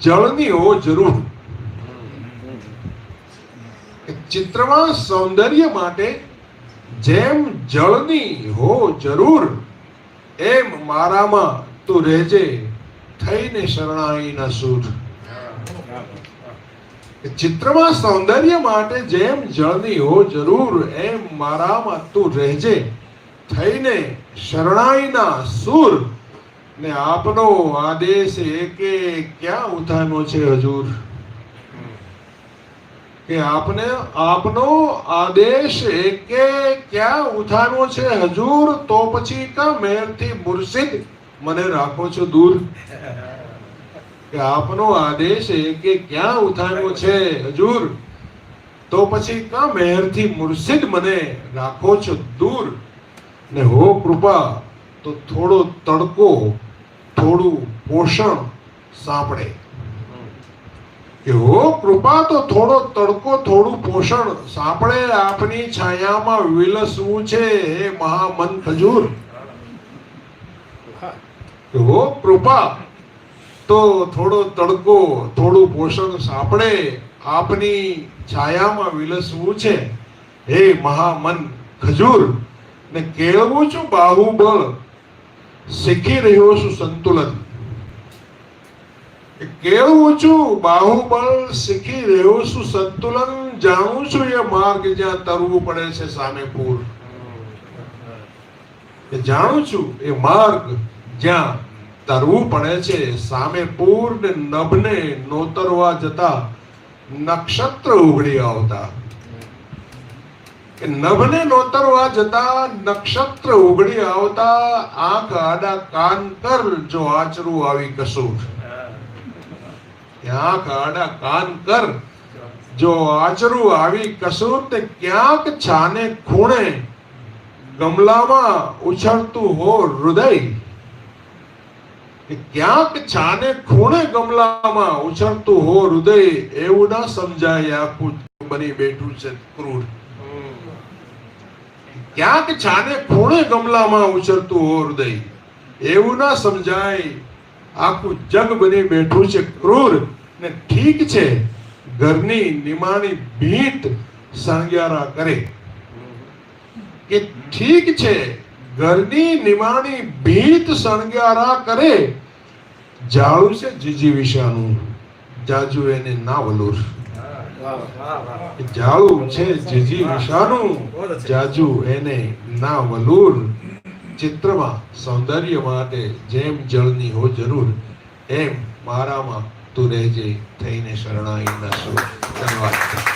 જળની હો જરૂર ચિત્રમાં સૌંદર્ય માટે જેમ જળની હો જરૂર, એમ મારામાં તું રહેજે, થઈને શરણાઈના સૂર. ચિત્રમાં સૌંદર્ય માટે જેમ જળની હો જરૂર, એમ મારામાં તું રહેજે, થઈને શરણાઈના સુર. ને આપનો આદેશ એકે ક્યાં ઉઠાનો છે હજુર? કે આપને, આપનો આદેશ એકે ક્યાં ઉઠાનો છે હજુર? તો પછી કા મેરથી મુર્શિદ? મને રાખો છો દૂર. કે આપનો આદેશ એકે ક્યાં ઉઠાનો છે હજુર? તો પછી કા મહેરથી મુર્શિદ મને રાખો છો દૂર? ને હો કૃપા, તો થોડો તડકો થોડું પોષણ સાંપડે. એવો કૃપા તો થોડો તડકો થોડું પોષણ સાંપડે. આપની છાયામાં વિલસવું છે હે મહામન ખજૂર એવો કૃપા તો થોડો તડકો થોડું પોષણ સાંપડે. આપની છાયામાં વિલસવું છે હે મહામન ખજૂર ને કેળવું છું બાહુબળ. શીખી રહ્યો છું સંતુલન. કેવું છું? બાહુબળ શીખી રહ્યો છું સંતુલન. જાણું છું એ માર્ગ જ્યાં તરવું પડે છે સામે પૂર. જાણું છું એ માર્ગ જ્યાં તરવું પડે છે સામે પૂર ને નભને નોતરવા જતા નક્ષત્ર ઉઘડી આવતા. નભને નોતરવા જતા નક્ષત્ર ઉઘડી આવતા આંખ આડા કાન કર જો આચરું આવી કસૂર. આંખ આડા કાન કર જો આચરું આવી કસૂર તે ક્યાંક છાને ખૂણે ગમલામાં ઉછળતું હો હૃદય. ક્યાંક છાને ખૂણે ગમલામાં ઉછળતું હો હૃદય, એવું ના સમજાય આખું બની બેઠું છે ક્રૂર. ક્યાંક છાને ખૂણે ગમલામાં ઉછરતું હૃદય એવું ના સમજાય. આખું જગ બની બેઠું છે ક્રૂર. ને ઠીક છે, ઘરની નિમાણી ભીંત સંગ્યારા કરે. કે ઠીક છે, ઘરની નિમાણી ભીત સણગ્યારા કરે. જાળું છે જીજી વિશાનું. જાજુ એને ના વલુર. જાળું છે જીજી વિશાનું જાજુ એને ના વલુર ચિત્રમાં સૌંદર્ય માટે જેમ જળની હો જરૂર, એમ મારામાં તું રહેજે, થઈને શરણાઈ ના ધન્યવાદ.